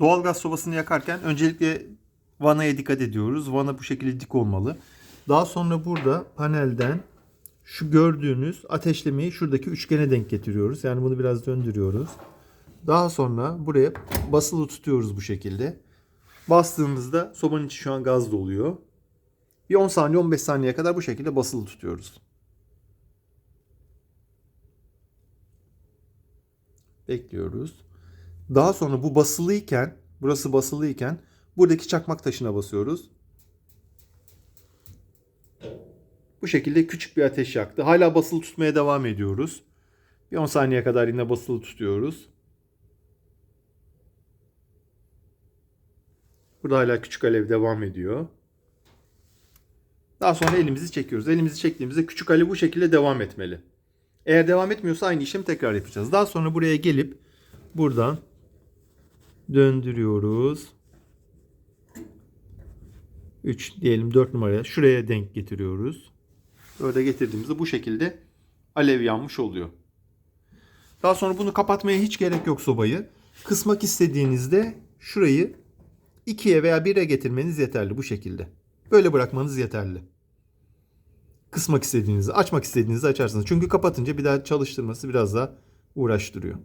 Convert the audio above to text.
Doğalgaz sobasını yakarken öncelikle vanaya dikkat ediyoruz. Vana bu şekilde dik olmalı. Daha sonra burada panelden şu gördüğünüz ateşlemeyi şuradaki üçgene denk getiriyoruz. Yani bunu biraz döndürüyoruz. Daha sonra buraya basılı tutuyoruz bu şekilde. Bastığımızda sobanın içi şu an gaz doluyor. Bir 10 saniye 15 saniye kadar bu şekilde basılı tutuyoruz. Bekliyoruz. Daha sonra bu basılıyken, burası basılıyken buradaki çakmak taşına basıyoruz. Bu şekilde küçük bir ateş yaktı. Hala basılı tutmaya devam ediyoruz. Bir 10 saniye kadar yine basılı tutuyoruz. Burada hala küçük alev devam ediyor. Daha sonra elimizi çekiyoruz. Elimizi çektiğimizde küçük alev bu şekilde devam etmeli. Eğer devam etmiyorsa aynı işlemi tekrar yapacağız. Daha sonra buraya gelip buradan döndürüyoruz. 3 diyelim 4 numaraya şuraya denk getiriyoruz. Böyle getirdiğimizde bu şekilde alev yanmış oluyor. Daha sonra bunu kapatmaya hiç gerek yok sobayı. Kısmak istediğinizde şurayı 2'ye veya 1'e getirmeniz yeterli bu şekilde. Böyle bırakmanız yeterli. Kısmak istediğinizi, açmak istediğinizi açarsınız. Çünkü kapatınca bir daha çalıştırması biraz daha uğraştırıyor.